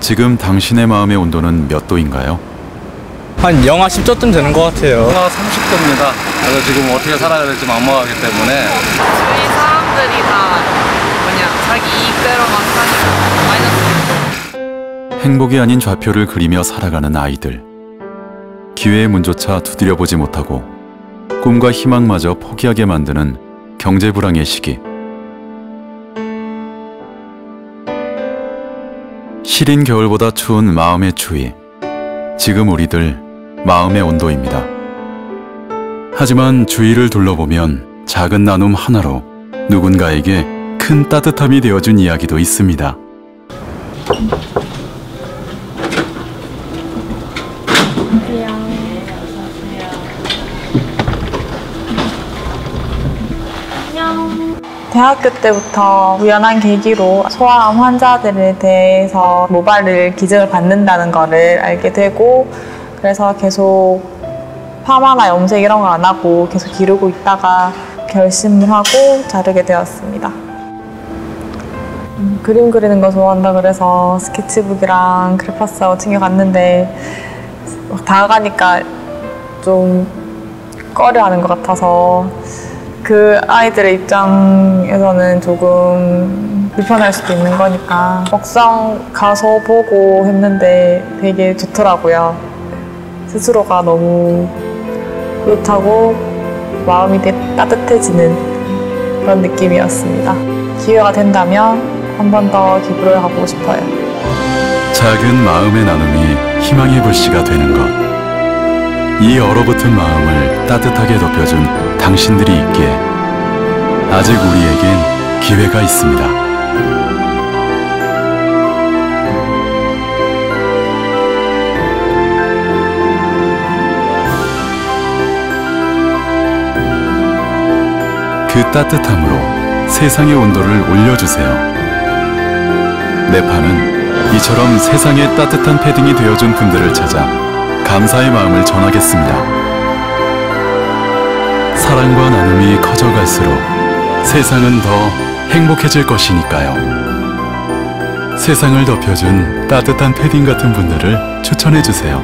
지금 당신의 마음의 온도는 몇 도인가요? 한 영하 10도쯤 되는 것 같아요. 영하 30도입니다. 그래서 지금 어떻게 살아야 될지 막막하기 때문에 주위 사람들이 다 뭐냐 자기 이익대로만 사니까 마이너스 행복이 아닌 좌표를 그리며 살아가는 아이들. 기회의 문조차 두드려보지 못하고 꿈과 희망마저 포기하게 만드는 경제 불황의 시기. 시린 겨울보다 추운 마음의 추위. 지금 우리들 마음의 온도입니다. 하지만 주위를 둘러보면 작은 나눔 하나로 누군가에게 큰 따뜻함이 되어준 이야기도 있습니다. 대학교 때부터 우연한 계기로 소아암 환자들에 대해서 모발을 기증을 받는다는 거를 알게 되고 그래서 계속 파마나 염색 이런 거 안 하고 계속 기르고 있다가 결심을 하고 자르게 되었습니다. 음, 그림 그리는 거 좋아한다 그래서 스케치북이랑 그래파스하고 챙겨갔는데 막 다가가니까 좀 꺼려하는 것 같아서 그 아이들의 입장에서는 조금 불편할 수도 있는 거니까 막상 가서 보고 했는데 되게 좋더라고요. 스스로가 너무 뿌듯하고 마음이 되게 따뜻해지는 그런 느낌이었습니다. 기회가 된다면 한 번 더 기부를 하고 싶어요. 작은 마음의 나눔이 희망의 불씨가 되는 것. 이 얼어붙은 마음을 따뜻하게 덮여준 당신들이 있기에 아직 우리에겐 기회가 있습니다. 그 따뜻함으로 세상의 온도를 올려주세요. 내 판은 이처럼 세상에 따뜻한 패딩이 되어준 분들을 찾아 감사의 마음을 전하겠습니다. 사랑과 나눔이 커져갈수록 세상은 더 행복해질 것이니까요. 세상을 덮여준 따뜻한 패딩 같은 분들을 추천해주세요.